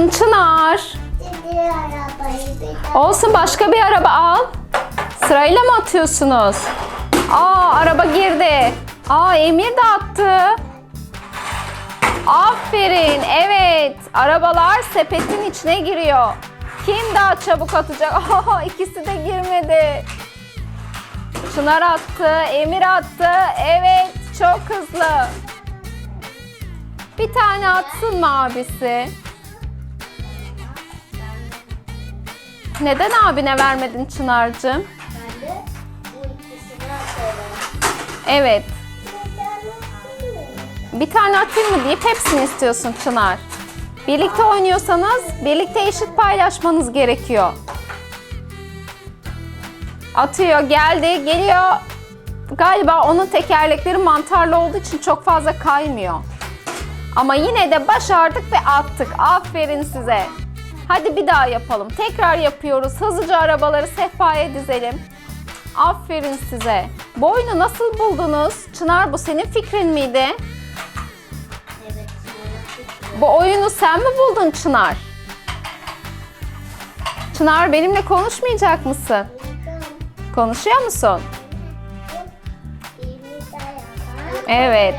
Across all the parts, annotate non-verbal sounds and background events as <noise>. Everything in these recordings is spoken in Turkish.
attın Çınar? Olsun başka bir araba al. Sırayla mı atıyorsunuz? Aa araba girdi. Aa Emir de attı. Aferin. Evet. Arabalar sepetin içine giriyor. Kim daha çabuk atacak? <laughs> Aa, ikisi de girmedi. Çınar attı. Emir attı. Evet. Çok hızlı. Bir tane atsın mı abisi? Neden abine vermedin Çınar'cığım? Evet. Bir tane atayım mı deyip hepsini istiyorsun Çınar. Birlikte oynuyorsanız birlikte eşit paylaşmanız gerekiyor. Atıyor, geldi, geliyor. Galiba onun tekerlekleri mantarlı olduğu için çok fazla kaymıyor. Ama yine de başardık ve attık. Aferin size. Hadi bir daha yapalım. Tekrar yapıyoruz. Hızlıca arabaları sehpaya dizelim. Aferin size. Bu oyunu nasıl buldunuz? Çınar bu senin fikrin miydi? Bu oyunu sen mi buldun Çınar? Çınar benimle konuşmayacak mısın? Konuşuyor musun? Evet.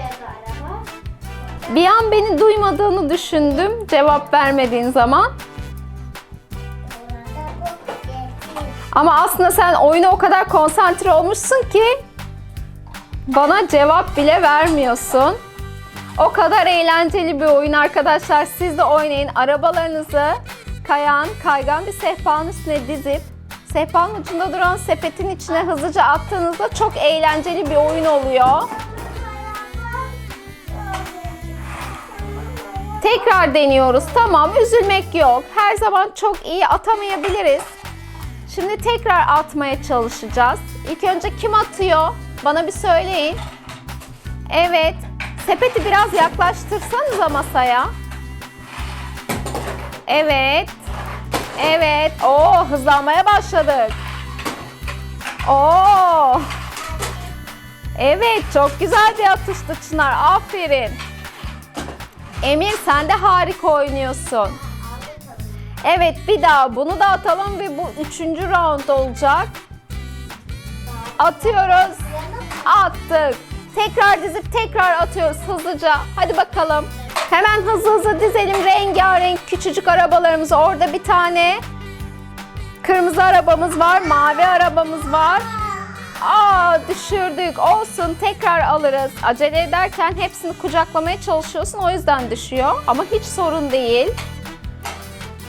Bir an beni duymadığını düşündüm cevap vermediğin zaman. Ama aslında sen oyuna o kadar konsantre olmuşsun ki bana cevap bile vermiyorsun. O kadar eğlenceli bir oyun arkadaşlar. Siz de oynayın. Arabalarınızı kayan, kaygan bir sehpanın üstüne dizip sehpanın ucunda duran sepetin içine hızlıca attığınızda çok eğlenceli bir oyun oluyor. Tekrar deniyoruz. Tamam, üzülmek yok. Her zaman çok iyi atamayabiliriz. Şimdi tekrar atmaya çalışacağız. İlk önce kim atıyor? Bana bir söyleyin. Evet. Sepeti biraz yaklaştırsanıza masaya. Evet. Evet. Oo, hızlanmaya başladık. Oo. Evet, çok güzel bir atıştı Çınar. Aferin. Emir sen de harika oynuyorsun. Evet bir daha bunu da atalım ve bu üçüncü round olacak. Atıyoruz. Attık. Tekrar dizip tekrar atıyoruz hızlıca. Hadi bakalım. Hemen hızlı hızlı dizelim rengarenk küçücük arabalarımızı. Orada bir tane kırmızı arabamız var, mavi arabamız var. Aa düşürdük. Olsun tekrar alırız. Acele ederken hepsini kucaklamaya çalışıyorsun o yüzden düşüyor. Ama hiç sorun değil.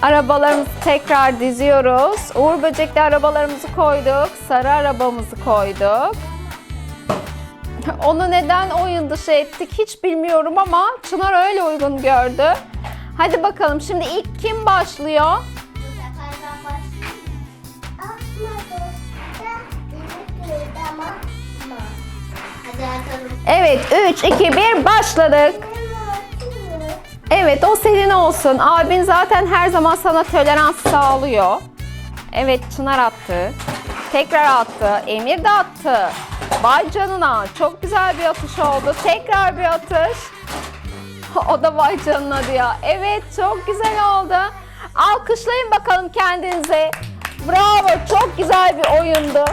Arabalarımızı tekrar diziyoruz. Uğur böcekli arabalarımızı koyduk. Sarı arabamızı koyduk. <laughs> Onu neden oyun dışı ettik hiç bilmiyorum ama Çınar öyle uygun gördü. Hadi bakalım şimdi ilk kim başlıyor? Evet 3, 2, 1 başladık. Evet o senin olsun. Abin zaten her zaman sana tolerans sağlıyor. Evet Çınar attı. Tekrar attı. Emir de attı. Vay canına. Çok güzel bir atış oldu. Tekrar bir atış. <laughs> O da vay canına diyor. Evet çok güzel oldu. Alkışlayın bakalım kendinize. Bravo çok güzel bir oyundu.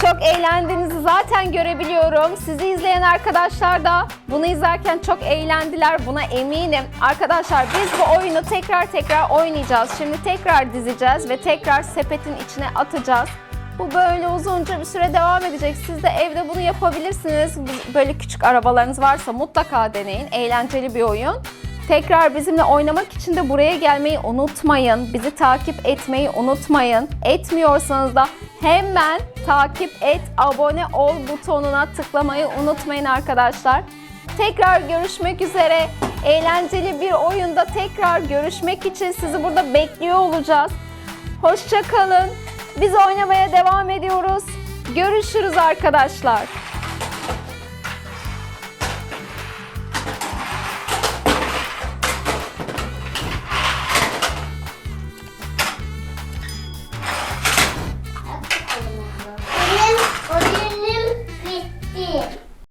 Çok eğlendiğinizi zaten görebiliyorum. Sizi izleyen arkadaşlar da bunu izlerken çok eğlendiler. Buna eminim. Arkadaşlar biz bu oyunu tekrar tekrar oynayacağız. Şimdi tekrar dizeceğiz ve tekrar sepetin içine atacağız. Bu böyle uzunca bir süre devam edecek. Siz de evde bunu yapabilirsiniz. Böyle küçük arabalarınız varsa mutlaka deneyin. Eğlenceli bir oyun. Tekrar bizimle oynamak için de buraya gelmeyi unutmayın. Bizi takip etmeyi unutmayın. Etmiyorsanız da hemen takip et, abone ol butonuna tıklamayı unutmayın arkadaşlar. Tekrar görüşmek üzere. Eğlenceli bir oyunda tekrar görüşmek için sizi burada bekliyor olacağız. Hoşça kalın. Biz oynamaya devam ediyoruz. Görüşürüz arkadaşlar.